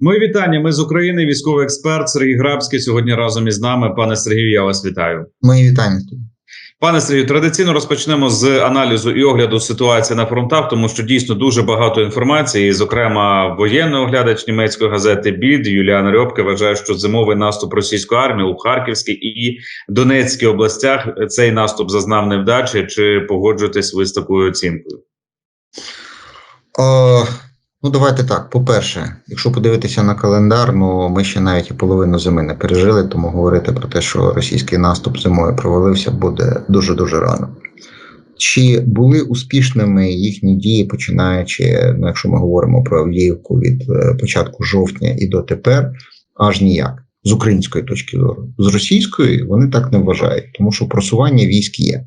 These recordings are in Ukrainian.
Мої вітання. Ми з України. Військовий експерт Сергій Грабський сьогодні разом із нами. Пане Сергію, я вас вітаю. Мої вітання. Пане Сергію, традиційно розпочнемо з аналізу і огляду ситуації на фронтах, тому що дійсно дуже багато інформації. Зокрема, воєнний оглядач німецької газети БІД Юліан Рьопке вважає, що зимовий наступ російської армії у Харківській і Донецькій областях цей наступ зазнав невдачі. Чи погоджуєтесь ви з такою оцінкою? О, ну, давайте так. По-перше, якщо подивитися на календар, ну ми ще навіть і половину зими не пережили, тому говорити про те, що російський наступ зимою провалився, буде дуже дуже рано. Чи були успішними їхні дії, починаючи, ну, якщо ми говоримо про Авдіївку від е, початку жовтня і дотепер, аж ніяк з української точки зору, з російської вони так не вважають, тому що просування військ є.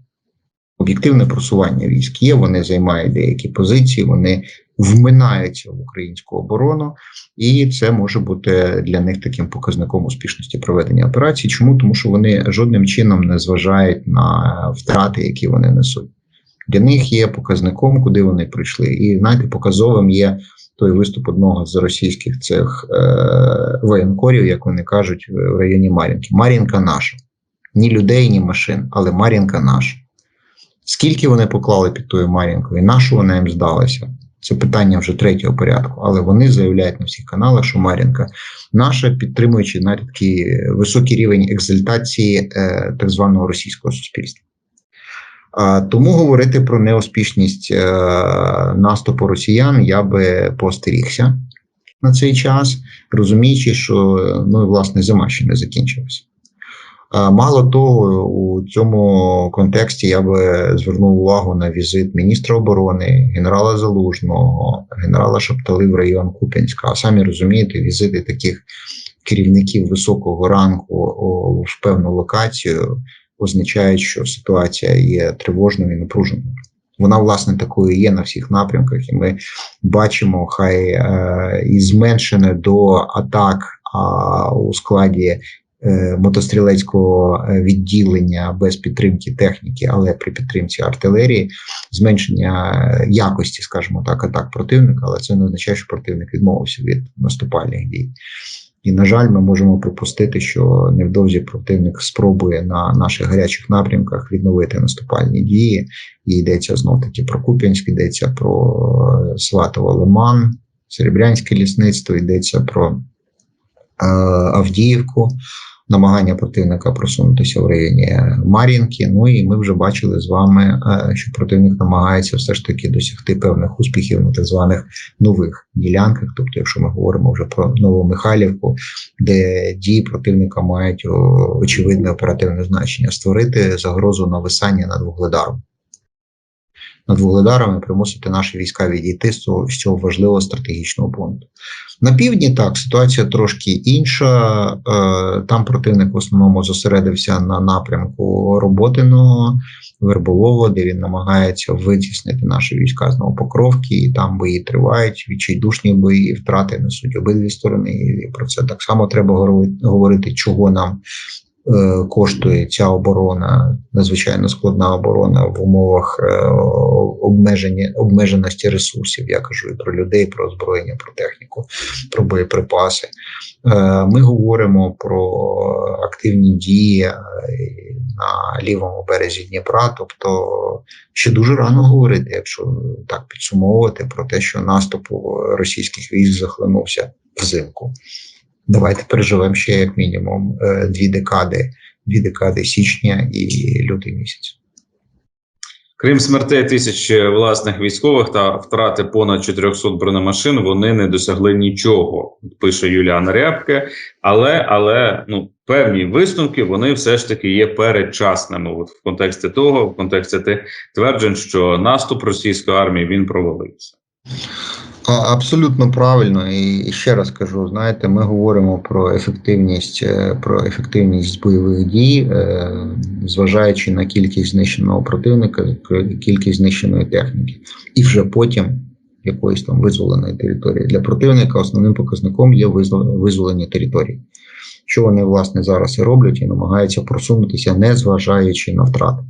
Об'єктивне просування військ є, вони займають деякі позиції, вони вминаються в українську оборону, і це може бути для них таким показником успішності проведення операції. Чому? Тому що вони жодним чином не зважають на втрати, які вони несуть. Для них є показником, куди вони прийшли. І знаєте, показовим є той виступ одного з російських цих е, воєнкорів, як вони кажуть, в районі Мар'їнки. Мар'їнка наша. Ні людей, ні машин, але Мар'їнка наша. Скільки вони поклали під тою Мар'їнкою, на що вона їм здалася? Це питання вже третього порядку, але вони заявляють на всіх каналах, що Мар'їнка наша, підтримуючи навіть такий високий рівень екзальтації е, так званого російського суспільства. А, тому говорити про неуспішність е, наступу росіян я би постерігся на цей час, розуміючи, що ну, власне зима ще не закінчилася. Мало того, у цьому контексті я би звернув увагу на візит міністра оборони, генерала Залужного, генерала Шаптали в район Куп'янська. А самі розумієте, візити таких керівників високого ранку в певну локацію означають, що ситуація є тривожною і напруженою. Вона, власне, такою є на всіх напрямках, і ми бачимо, хай е, і зменшене до атак а, у складі Е, мотострілецького е, відділення без підтримки техніки, але при підтримці артилерії, зменшення якості, скажімо так, атак противника, але це не означає, що противник відмовився від наступальних дій. І, на жаль, ми можемо припустити, що невдовзі противник спробує на наших гарячих напрямках відновити наступальні дії. І йдеться знов таки про Куп'янськ, йдеться про Сватово Лиман, Серебрянське лісництво, йдеться про е, Авдіївку намагання противника просунутися в районі Мар'їнки. Ну і ми вже бачили з вами, е, що противник намагається все ж таки досягти певних успіхів на так званих нових ділянках. Тобто, якщо ми говоримо вже про Новомихайлівку, де дії противника мають очевидне оперативне значення створити загрозу нависання над вугледаром. Над вугледарами примусити наші війська відійти з цього, з цього важливого стратегічного пункту. На півдні так ситуація трошки інша. Е, там противник в основному зосередився на напрямку роботиного вербового, де він намагається витіснити наші війська з Новопокровки, і там бої тривають, відчайдушні бої, втрати несуть обидві сторони. І про це так само треба говорити, чого нам коштує ця оборона, надзвичайно складна оборона в умовах е, обмеження обмеженості ресурсів. Я кажу і про людей, про озброєння, про техніку, про боєприпаси. Е, ми говоримо про активні дії на лівому березі Дніпра, тобто ще дуже рано говорити, якщо так підсумовувати про те, що наступ російських військ захлинувся взимку давайте переживемо ще як мінімум е, дві декади, дві декади січня і лютий місяць. Крім смертей тисяч власних військових та втрати понад 400 бронемашин, вони не досягли нічого. Пише Юліан Рябке, але але ну певні висновки вони все ж таки є передчасними. От в контексті того, в контексті тих тверджень, що наступ російської армії він провалився. Абсолютно правильно, і ще раз кажу: знаєте, ми говоримо про ефективність е, про ефективність бойових дій, е, зважаючи на кількість знищеного противника, кількість знищеної техніки, і вже потім якоїсь там визволеної території для противника. Основним показником є визволення території, що вони власне зараз і роблять, і намагаються просунутися, не зважаючи на втрати.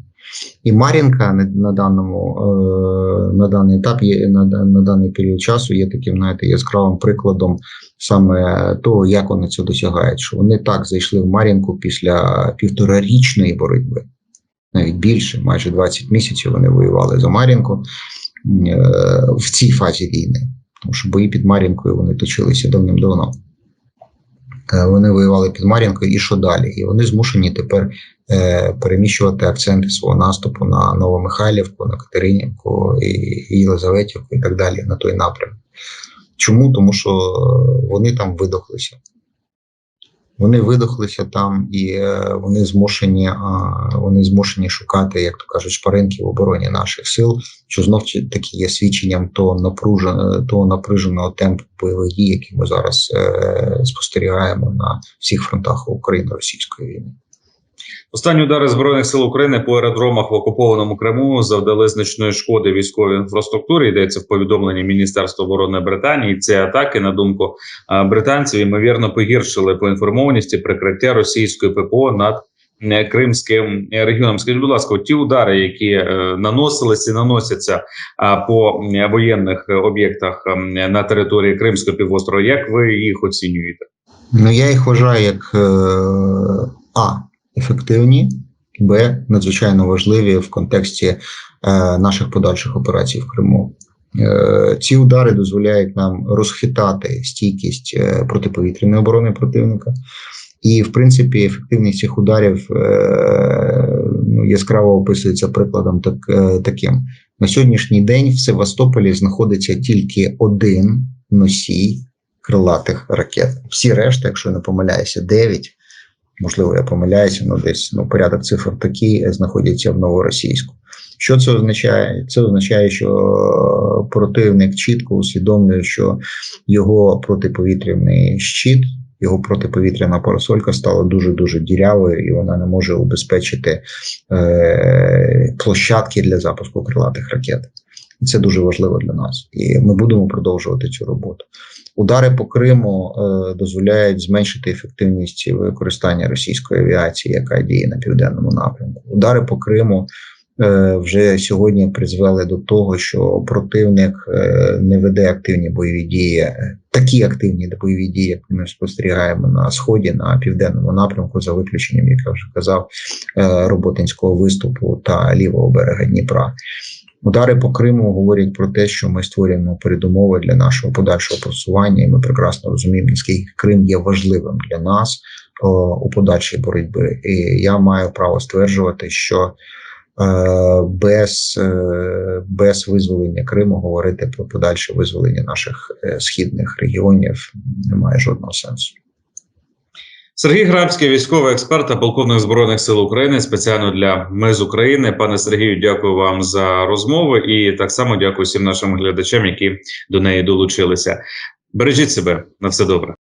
І Мар'їнка на, даному е, на даний етап є на, на даний період часу є таким, знаєте, яскравим прикладом саме того, як вони це досягають. Що вони так зайшли в Мар'їнку після півторарічної боротьби, навіть більше, майже 20 місяців вони воювали за Мар'їнку е, в цій фазі війни. Тому що бої під Мар'їнкою вони точилися давним-давно. Е, Вони воювали під Мар'їнкою і що далі? І вони змушені тепер е, переміщувати акценти свого наступу на Новомихайлівку, на Катеринівку і, Єлизаветівку і так далі на той напрям. Чому? Тому що вони там видохлися. Вони видохлися там, і е, вони змушені, вони змушені шукати, як то кажуть, шпаринки в обороні наших сил, що знов таки є свідченням того напруженого, того напруженого темпу бойових дій, які ми зараз е, спостерігаємо на всіх фронтах україно-російської війни. Останні удари збройних сил України по аеродромах в окупованому Криму завдали значної шкоди військовій інфраструктурі. Йдеться в повідомленні Міністерства оборони Британії. Ці атаки, на думку британців, ймовірно погіршили поінформованість і прикриття російської ППО над е, Кримським е, регіоном. Скажіть, будь ласка, ті удари, які е, наносились і наносяться по е, воєнних е, об'єктах е, на території Кримського півострова, як ви їх оцінюєте? Ну, я їх вважаю як е, А. Ефективні, Б. Надзвичайно важливі в контексті е, наших подальших операцій в Криму. Е, ці удари дозволяють нам розхитати стійкість е, протиповітряної оборони противника. І, в принципі, ефективність цих ударів е, ну, яскраво описується прикладом так, е, таким. На сьогоднішній день в Севастополі знаходиться тільки один носій крилатих ракет. Всі решта, якщо не помиляюся, 9, можливо, я помиляюся, ну десь ну, порядок цифр такий, е, знаходяться в новоросійську. Що це означає? Це означає, що противник чітко усвідомлює, що його протиповітряний щит, його протиповітряна парасолька стала дуже дуже дірявою, і вона не може убезпечити е, площадки для запуску крилатих ракет. Це дуже важливо для нас, і ми будемо продовжувати цю роботу. Удари по Криму е, дозволяють зменшити ефективність використання російської авіації, яка діє на південному напрямку. Удари по Криму е, вже сьогодні призвели до того, що противник е, не веде активні бойові дії, е, такі активні бойові дії, як ми спостерігаємо на сході, на південному напрямку, за виключенням, як я вже казав, роботинського виступу та лівого берега Дніпра. Удари по Криму говорять про те, що ми створюємо передумови для нашого подальшого просування, і ми прекрасно розуміємо, наскільки Крим є важливим для нас о, у подальшій боротьбі. І я маю право стверджувати, що е, без, е, без визволення Криму говорити про подальше визволення наших е, східних регіонів немає жодного сенсу. Сергій Грабський, військовий експерт та полковник збройних сил України, спеціально для ми з України. Пане Сергію, дякую вам за розмову і так само дякую всім нашим глядачам, які до неї долучилися. Бережіть себе на все добре.